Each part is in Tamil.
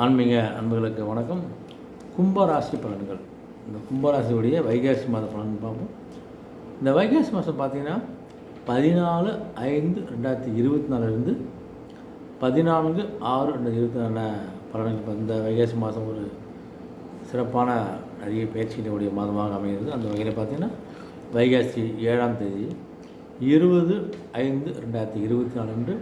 ஆன்மீக அன்புகளுக்கு வணக்கம். கும்பராசி பலன்கள். இந்த கும்பராசியுடைய வைகாசி மாத பலன் பார்ப்போம். இந்த வைகாசி மாதம் பார்த்தீங்கன்னா பதினாலு ஐந்து ரெண்டாயிரத்தி இருபத்தி நாலுலேருந்து பதினான்கு ஆறு ரெண்டாயிரத்தி இருபத்தி நாலு பலன்கள் இந்த வைகாசி மாதம் ஒரு சிறப்பான நிறைய பயிற்சியினுடைய மாதமாக அமைகிறது. அந்த வகையில் பார்த்தீங்கன்னா வைகாசி ஏழாம் தேதி இருபது ஐந்து ரெண்டாயிரத்தி இருபத்தி நாலு அன்று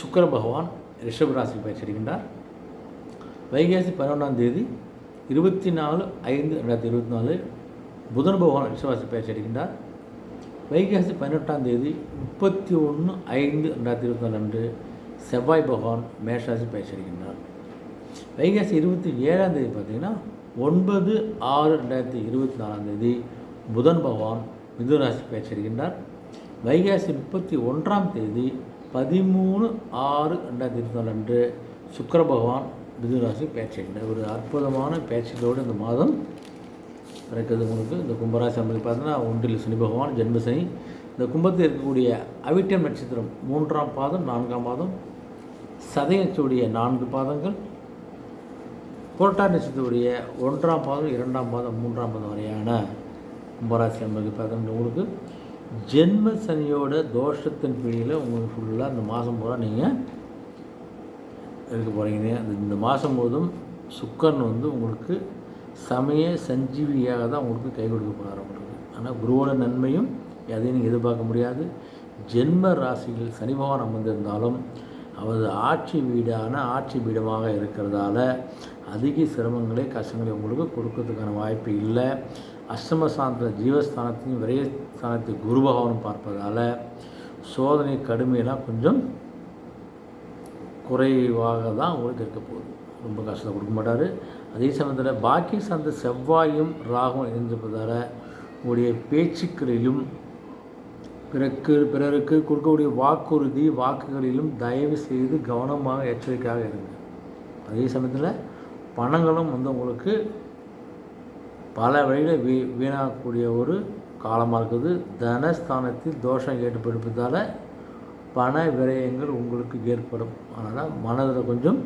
சுக்கர பகவான் ரிஷபராசி பயிற்சி அடைகின்றார் வைகாசி பதினொன்றாம் தேதி இருபத்தி நாலு ஐந்து ரெண்டாயிரத்தி இருபத்தி நாலு புதன் பகவான் விசுவாசி பேச்சு அடிக்கின்றார் வைகாசி பதினெட்டாம் தேதி முப்பத்தி ஒன்று ஐந்து ரெண்டாயிரத்தி இருபத்தி நாலு அன்று செவ்வாய் பகவான் மேஷராசி பயிற்சி அடிக்கின்றார் வைகாசி இருபத்தி ஏழாம் தேதி பார்த்தீங்கன்னா ஒன்பது ஆறு ரெண்டாயிரத்தி இருபத்தி நாலாம் தேதி புதன் பகவான் மிதுராசி பயிற்சி அடிக்கின்றார் வைகாசி முப்பத்தி ஒன்றாம் தேதி பதிமூணு ஆறு ரெண்டாயிரத்தி இருபத்தி நாலு அன்று சுக்கர பகவான் மிதுராசி பயிற்சி ஒரு அற்புதமான பேச்சுகளோடு இந்த மாதம் பிறக்கிறது உங்களுக்கு. இந்த கும்பராசி அமைப்பு பார்த்தீங்கன்னா ஒன்றில் சனி பகவான் ஜென்மசனி இந்த கும்பத்தில் இருக்கக்கூடிய அவிட்டம் நட்சத்திரம் மூன்றாம் பாதம் நான்காம் பாதம். சதயத்துடைய நான்கு பாதங்கள். புரட்டா நட்சத்திரத்துடைய ஒன்றாம் பாதம் இரண்டாம் பாதம் மூன்றாம் பாதம் வரையான கும்பராசி அமைப்பு பார்த்தீங்கன்னா உங்களுக்கு ஜென்ம சனியோட தோஷத்தின் பிடியில் உங்களுக்கு ஃபுல்லாக இந்த மாதம் பூரா நீங்கள் இருக்க போகிறீங்க அந்த இந்த மாதம் போதும் சுக்கரன் வந்து உங்களுக்கு சமய சஞ்சீவியாக தான் உங்களுக்கு கை கொடுக்க போகிறார் உங்களுக்கு. ஆனால் குருவோட நன்மையும் எதையும் நீங்கள் எதிர்பார்க்க முடியாது. ஜென்ம ராசியில் சனி பகவான் அமர்ந்திருந்தாலும் அவரது ஆட்சி வீடான ஆட்சி பீடமாக இருக்கிறதால அதிக சிரமங்களை கஷ்டங்களை உங்களுக்கு கொடுக்கறதுக்கான வாய்ப்பு இல்லை. அஷ்டம ஸ்தானத்தில் ஜீவஸ்தானத்தையும் விரயஸ்தானத்தை குரு பகவானும் பார்ப்பதால் சோதனை கடுமையெல்லாம் கொஞ்சம் குறைவாக தான் உங்களுக்கு இருக்க போகுது. ரொம்ப கஷ்டத்தை கொடுக்க மாட்டார். அதே சமயத்தில் பாக்கி சார்ந்த செவ்வாயும் ராகும் இணைந்திருப்பதால் உங்களுடைய பேச்சுக்களிலும் பிறக்கு பிறருக்கு கொடுக்கக்கூடிய வாக்குறுதி வாக்குகளிலும் தயவு செய்து கவனமாக எச்சரிக்கையாக இருங்க. அதே சமயத்தில் பணங்களும் வந்து உங்களுக்கு பல வழியில் வீ வீணாகக்கூடிய ஒரு காலமாக இருக்குது. தனஸ்தானத்தில் தோஷம் ஏற்படுப்பதால் பண விரயங்கள் உங்களுக்கு ஏற்படும். அதனால் மனதில் கொஞ்சம்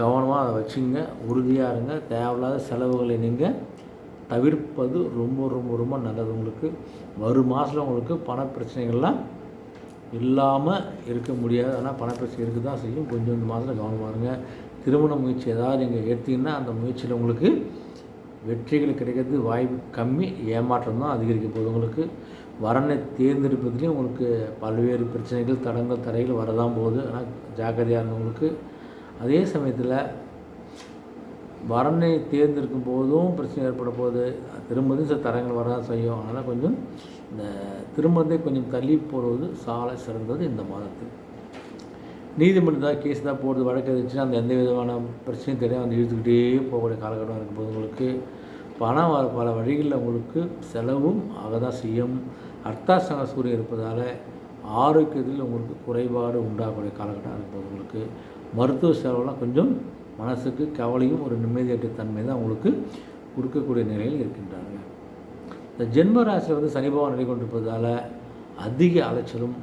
கவனமாக அதை வச்சுங்க உறுதியாக இருங்க. தேவையில்லாத செலவுகளை நீங்கள் தவிர்ப்பது ரொம்ப ரொம்ப ரொம்ப நல்லது உங்களுக்கு. வரும் மாதத்தில் உங்களுக்கு பண பிரச்சனைகள்லாம் இல்லாமல் இருக்க முடியாது. ஆனால் பணப்பிரச்சனை இருக்க தான் செய்யும். கொஞ்சம் இந்த மாதத்தில் கவனமாக இருங்க. திருமண முயற்சி ஏதாவது நீங்கள் எடுத்தீங்கன்னா அந்த முயற்சியில் உங்களுக்கு வெற்றிகள் கிடைக்கிறது வாய்ப்பு கம்மி. ஏமாற்றம் தான் அதிகரிக்க போகுது உங்களுக்கு. வரனை தேர்ந்தெடுப்பதுலேயும் உங்களுக்கு பல்வேறு பிரச்சனைகள் தடங்கள் தடைகள் வரதான் போகுது. ஆனால் ஜாக்கிரதையாக இருந்தவங்களுக்கு அதே சமயத்தில் வரனை தேர்ந்தெடுக்கும் போதும் பிரச்சனை ஏற்பட போகுது. திரும்பவும் சில தரங்கள் வரதான் செய்யும். அதனால் கொஞ்சம் இந்த திரும்பத்தை கொஞ்சம் தள்ளி போடுவது சாலை சிறந்தது இந்த மாதத்தில். நீதிமன்றம் தான் கேஸ் தான் போடுறது வழக்கு இருந்துச்சுன்னா அந்த எந்த விதமான பிரச்சனையும் தெரியாது வந்து இழுத்துக்கிட்டே போகக்கூடிய காலகட்டம் இருக்கும் போது உங்களுக்கு பணம் வர பல வழிகளில் உங்களுக்கு செலவும் ஆக தான் செய்யும். அர்த்தாசன சூரியன் இருப்பதால் ஆரோக்கியத்தில் உங்களுக்கு குறைபாடு உண்டாகக்கூடிய காலகட்டம் இருக்கும் உங்களுக்கு. மருத்துவ செலவெல்லாம் கொஞ்சம் மனசுக்கு கவலையும் ஒரு நிம்மதியற்ற தன்மை தான் உங்களுக்கு கொடுக்கக்கூடிய நிலையில் இருக்கின்றாங்க. இந்த ஜென்ம ராசியில் வந்து சனி பகவான் நிலை கொண்டிருப்பதால் அதிக அலைச்சலும்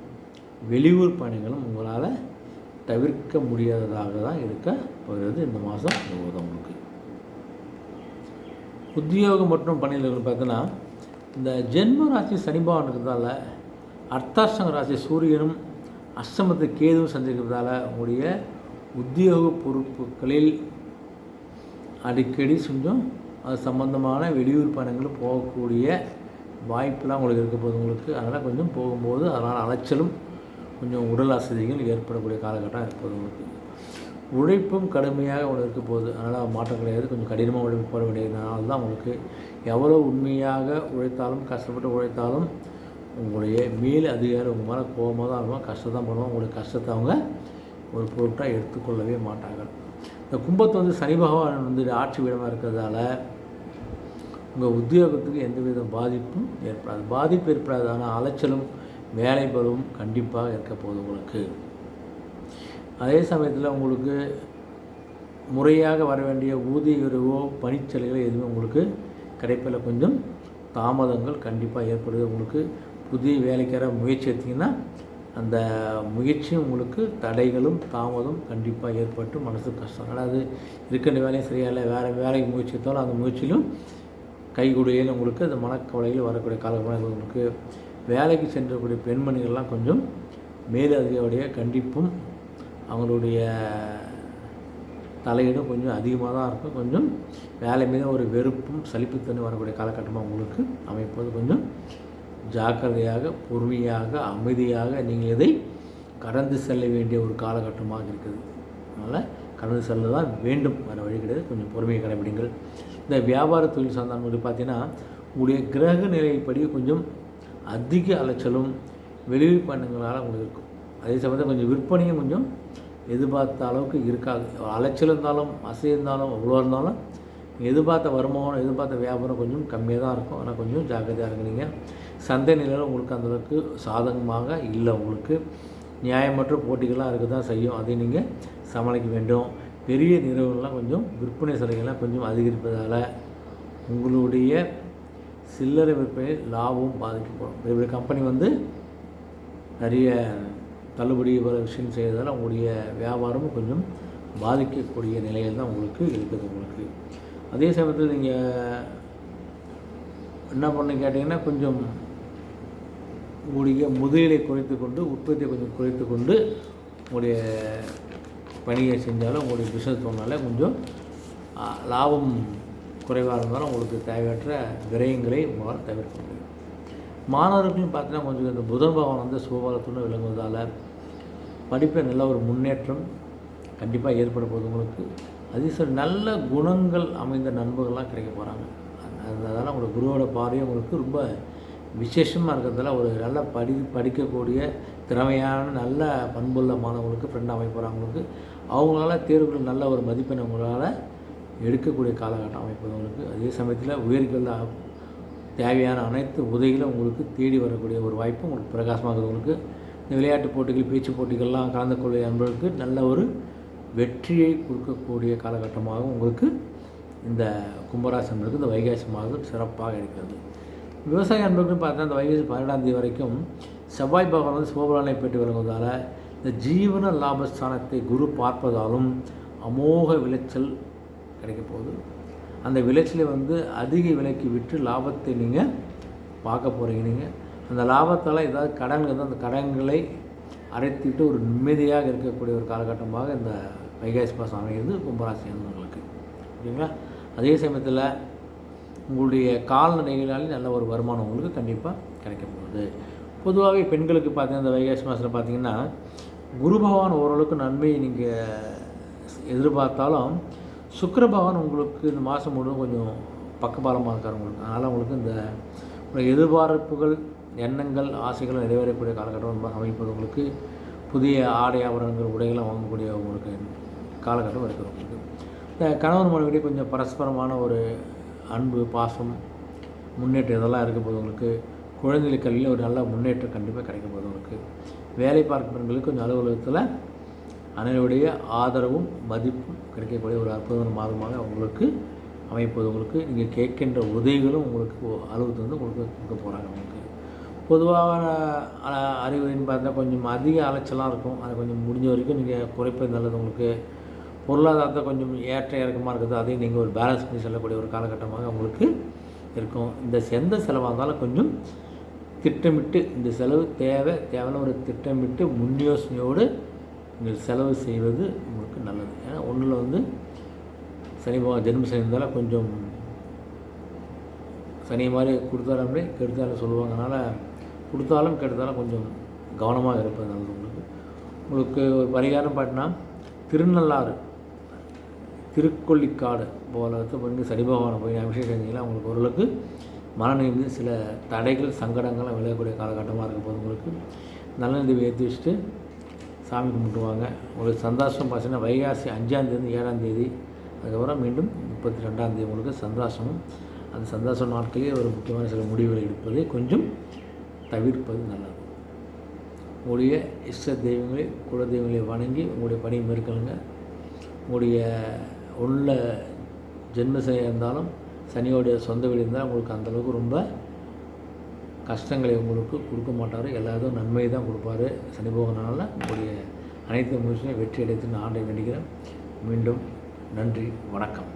வெளியூர் பயணங்களும் உங்களால் தவிர்க்க முடியாததாக தான் இருக்க போகிறது இந்த மாதம் உங்களுக்கு. உத்தியோகம் மற்றும் பணியில் பார்த்தீங்கன்னா இந்த ஜென்ம ராசி சனிபாவன் இருக்கிறதால அர்த்தாஷ்டம ராசி சூரியனும் அஷ்டமத்து கேதுவும் சந்திக்கிறதால உங்களுடைய உத்தியோக பொறுப்புகளில் அடிக்கடி கொஞ்சம் அது சம்பந்தமான வெளியூர் பயணங்களும் போகக்கூடிய வாய்ப்பெலாம் உங்களுக்கு இருக்க போகுது. உங்களுக்கு அதனால் கொஞ்சம் போகும்போது அதனால் அலைச்சலும் கொஞ்சம் உடல் அசதிகள் ஏற்படக்கூடிய காலகட்டம் இருப்பது உங்களுக்கு. உழைப்பும் கடுமையாக அவங்களுக்கு இருக்க போகுது. அதனால் மாற்றம் கிடையாது. கொஞ்சம் கடினமாக உழைப்பு போட வேண்டியதுனால தான் உங்களுக்கு எவ்வளோ உண்மையாக உழைத்தாலும் கஷ்டப்பட்டு உழைத்தாலும் உங்களுடைய மேல் அதிகாரி உங்கள் மேலே கோபமாக தான் இருக்கும் கஷ்டம் தான் பண்ணுவோம் உங்களுடைய கஷ்டத்தை அவங்க ஒரு பொருட்டாக எடுத்துக்கொள்ளவே மாட்டார்கள். இந்த கும்பத்தை வந்து சனி பகவான் வந்து ஆட்சி விடமாக இருக்கிறதால உங்கள் உத்தியோகத்துக்கு எந்த வித பாதிப்பும் ஏற்படாது. பாதிப்பு ஏற்படாது. ஆனால் அலைச்சலும் வேலை கண்டிப்பாக இருக்க போகுது உங்களுக்கு. அதே சமயத்தில் உங்களுக்கு முறையாக வர வேண்டிய ஊதிய உறவோ பணிச்சலுகளோ எதுவுமே உங்களுக்கு கிடைப்பில் கொஞ்சம் தாமதங்கள் கண்டிப்பாக ஏற்படுது. உங்களுக்கு புதிய வேலைக்கார முயற்சி எடுத்திங்கன்னா அந்த முயற்சியும் உங்களுக்கு தடைகளும் தாமதம் கண்டிப்பாக ஏற்பட்டு மனசு கஷ்டம். அதாவது இருக்கின்ற வேலையும் சரியா இல்லை வேறு வேலைக்கு முயற்சி எடுத்தாலும் அந்த முயற்சியிலும் கைகுடையில் உங்களுக்கு அந்த மனக்கவலையில் வரக்கூடிய காலகட்டங்கள் உங்களுக்கு வேலைக்கு சென்றக்கூடிய பெண்மணிகள்லாம் கொஞ்சம் மேலதிகாரியுடைய கண்டிப்பும் அவங்களுடைய தலையீடும் கொஞ்சம் அதிகமாக தான் இருக்கும். கொஞ்சம் வேலை மீது ஒரு வெறுப்பும் சலிப்புத்தன்மை வரக்கூடிய காலகட்டமாக உங்களுக்கு அமைப்பது கொஞ்சம் ஜாக்கிரதையாக பொறுமையாக அமைதியாக நீங்கள் இதை கடந்து செல்ல வேண்டிய ஒரு காலகட்டமாக இருக்குது. அதனால் கடந்து செல்ல தான் வேண்டும். வேறு வழி கிடையாது. கொஞ்சம் பொறுமையை கடைபிடிங்கள். இந்த வியாபார தொழில் சார்ந்தவங்களுக்கு பார்த்தீங்கன்னா உங்களுடைய கிரக நிலைப்படி கொஞ்சம் அதிக அலைச்சலும் வெளியூர் உங்களுக்கு இருக்கும். அதே சமயத்தில் கொஞ்சம் விற்பனையும் கொஞ்சம் எதிர்பார்த்த அளவுக்கு இருக்காது. அலைச்சல் இருந்தாலும் அசை இருந்தாலும் அவ்வளோ இருந்தாலும் எதிர்பார்த்த வருமானம் எதிர்பார்த்த வியாபாரம் கொஞ்சம் கம்மியாக தான் இருக்கும். ஆனால் கொஞ்சம் ஜாக்கிரதையாக இருக்கிறீங்க. சந்தை நிலையில் உங்களுக்கு அந்தளவுக்கு சாதகமாக இல்லை உங்களுக்கு. நியாயமற்ற போட்டிகள்லாம் இருக்க தான் செய்யும். அதை நீங்கள் சமாளிக்க வேண்டும். பெரிய நிறுவனங்கள்லாம் கொஞ்சம் விற்பனை சலுகைகள்லாம் கொஞ்சம் அதிகரிப்பதால் உங்களுடைய சில்லறை விற்பனை லாபம் பாதிக்கப்படும். பெரிய பெரிய கம்பெனி வந்து நிறைய தள்ளுபடி வர விஷயம் செய்கிறதால உங்களுடைய வியாபாரமும் கொஞ்சம் பாதிக்கக்கூடிய நிலையில் தான் உங்களுக்கு இருக்குது உங்களுக்கு. அதே சமயத்தில் நீங்கள் என்ன பண்ண கேட்டிங்கன்னா கொஞ்சம் உங்களுடைய முதலீடை குறைத்து கொண்டு உற்பத்தியை கொஞ்சம் குறைத்து கொண்டு உங்களுடைய பணியை செஞ்சாலும் உங்களுடைய பிஸ்னஸ் தோணால கொஞ்சம் லாபம் குறைவாக இருந்தாலும் உங்களுக்கு தேவையற்ற விரயங்களை உங்களால் தவிர்க்க முடியும். மாணவர்களையும் பார்த்தீங்கன்னா கொஞ்சம் இந்த புதன் பகவான் வந்து சுபபலத்துடன் விளங்குவதால் படிப்பில் நல்ல ஒரு முன்னேற்றம் கண்டிப்பாக ஏற்பட போகுது உங்களுக்கு. அதே சில நல்ல குணங்கள் அமைந்த நண்பர்கள்லாம் கிடைக்க போகிறாங்க அதனால் உங்களோட குருவோட பார்வையும் உங்களுக்கு ரொம்ப விசேஷமாக இருக்கிறதால ஒரு நல்ல படி படிக்கக்கூடிய திறமையான நல்ல பண்புள்ள மாணவர்களுக்கு ஃப்ரெண்ட் அமைப்பு போகிறவங்களுக்கு அவங்களால தேர்வுகள் நல்ல ஒரு மதிப்பெண் உங்களால் எடுக்கக்கூடிய காலகட்டம் அமைப்பது உங்களுக்கு. அதே சமயத்தில் உயர்கல்ல தேவையான அனைத்து உதவிகளும் உங்களுக்கு தேடி வரக்கூடிய ஒரு வாய்ப்பு உங்களுக்கு பிரகாசமாக உங்களுக்கு இந்த விளையாட்டுப் போட்டிகள் பேச்சு போட்டிகள்லாம் கலந்து கொள்ள என்பதற்கு நல்ல ஒரு வெற்றியை கொடுக்கக்கூடிய காலகட்டமாக உங்களுக்கு இந்த கும்பராசி என்பதுக்கு இந்த வைகாசி மாதம் சிறப்பாக இருக்கிறது. விவசாய அன்பர்கள் பார்த்தா இந்த வைகாசி பன்னெண்டாம் தேதி வரைக்கும் செவ்வாய் பகவான் வந்து சிவபலனை பெற்று விளங்குவதால் இந்த ஜீவன லாபஸ்தானத்தை குரு பார்ப்பதாலும் அமோக விளைச்சல் கிடைக்க போகுது. அந்த விளைச்சலை வந்து அதிக விலைக்கு விற்று லாபத்தை நீங்கள் பார்க்க போகிறீங்க நீங்கள் அந்த லாபத்தால் ஏதாவது கடன் இருந்தால் அந்த கடன்களை அரைத்திட்டு ஒரு நிம்மதியாக இருக்கக்கூடிய ஒரு காலகட்டமாக இந்த வைகாசி மாதம் அமைகிறது கும்பராசி அன்பர்களுக்கு. ஓகேங்களா? அதே சமயத்தில் உங்களுடைய கால்நடைகளாலே நல்ல ஒரு வருமானம் உங்களுக்கு கண்டிப்பாக கிடைக்க போகுது. பொதுவாகவே பெண்களுக்கு பார்த்தீங்கன்னா இந்த வைகாசி மாதத்தில் பார்த்தீங்கன்னா குரு பகவான் ஓரளவுக்கு நன்மையை நீங்கள் எதிர்பார்த்தாலும் சுக்கிர உங்களுக்கு இந்த மாதம் முழுவதும் கொஞ்சம் பக்கபாலமாக இருக்கார் உங்களுக்கு. அதனால் உங்களுக்கு இந்த எதிர்பார்ப்புகள் எண்ணங்கள் ஆசைகள் நிறைவேறக்கூடிய காலகட்டம் அமைப்பது உங்களுக்கு புதிய ஆடை ஆபரணங்கள் உடைகளை வாங்கக்கூடிய உங்களுக்கு காலகட்டம் இருக்குது உங்களுக்கு. இந்த கணவன் மனைவிடையே கொஞ்சம் பரஸ்பரமான ஒரு அன்பு பாசம் முன்னேற்றம் இதெல்லாம் இருக்க போது உங்களுக்கு குழந்தைகள் கல்வியில் ஒரு நல்ல முன்னேற்றம் கண்டிப்பாக கிடைக்க போது உங்களுக்கு. வேலை பார்க்கும் பெண்களுக்கு கொஞ்சம் அலுவலகத்தில் அனைவருடைய ஆதரவும் மதிப்பும் கிடைக்கக்கூடிய ஒரு அற்புதமான மாதமாக உங்களுக்கு அமைப்பது. உங்களுக்கு நீங்கள் கேட்கின்ற உதவிகளும் உங்களுக்கு அளவுக்கு வந்து உங்களுக்கு கொடுக்க போகிறாங்க உங்களுக்கு. பொதுவாக அ- பார்த்தா கொஞ்சம் அதிக அலைச்சலாக இருக்கும். அதை கொஞ்சம் முடிஞ்ச வரைக்கும் நீங்கள் குறைப்பது நல்லது. உங்களுக்கு பொருளாதாரத்தை கொஞ்சம் ஏற்ற இறக்கமாக இருக்குது. அதையும் நீங்கள் ஒரு பேலன்ஸ் பண்ணி செல்லக்கூடிய ஒரு காலகட்டமாக உங்களுக்கு இருக்கும். இந்த எந்த செலவாக இருந்தாலும் கொஞ்சம் திட்டமிட்டு இந்த செலவு தேவை. தேவையான ஒரு திட்டமிட்டு முன்யோசனையோடு நீங்கள் செலவு செய்வது உங்களுக்கு நல்லது. ஏன்னா ஒன்றில் வந்து சனி பகவான் ஜென்ம சனி இருந்தாலும் கொஞ்சம் சனி மாதிரி கொடுத்தாலும் அப்படியே கெடுத்தாலும் சொல்லுவாங்க அதனால் கொடுத்தாலும் கெடுத்தாலும் கொஞ்சம் கவனமாக இருப்பது நல்லது உங்களுக்கு. உங்களுக்கு ஒரு பரிகாரம் பாட்டினா திருநள்ளாறு திருக்கொள்ளிக்காடு போல போய் சனி பகவானை போய் அபிஷேகம் செஞ்சீங்கன்னா உங்களுக்கு ஓரளவுக்கு மனநிலை சில தடைகள் சங்கடங்கள்லாம் விளையக்கூடிய காலகட்டமாக இருக்க போது உங்களுக்கு. நல்ல நிதி ஏற்றி வச்சுட்டு சாமி கும்பிடுவாங்க உங்களுக்கு சந்தோஷம் பார்த்தீங்கன்னா வைகாசி அஞ்சாந்தேதி ஏழாந்தேதி அதுக்கப்புறம் மீண்டும் முப்பத்தி ரெண்டாந்தேதி உங்களுக்கு சந்தாசமும் அந்த சந்தாச நாட்களே ஒரு முக்கியமான சில முடிவுகளை எடுப்பதை கொஞ்சம் தவிர்ப்பது நல்லது. உங்களுடைய இஷ்ட தெய்வங்களை குல தெய்வங்களை வணங்கி உங்களுடைய பணியை மேற்கொள்ளுங்க. உங்களுடைய உள்ள ஜென்ம இருந்தாலும் சனியோடைய சொந்த வீடு இருந்தால் உங்களுக்கு அந்தளவுக்கு ரொம்ப கஷ்டங்களை உங்களுக்கு கொடுக்க மாட்டார். எல்லாரும் நன்மை தான் கொடுப்பாரு. சனி போகனால உங்களுடைய அனைத்து முயற்சியும் வெற்றி அடைத்து நான் ஆண்டை வேண்டிக்கிறேன். மீண்டும் நன்றி வணக்கம்.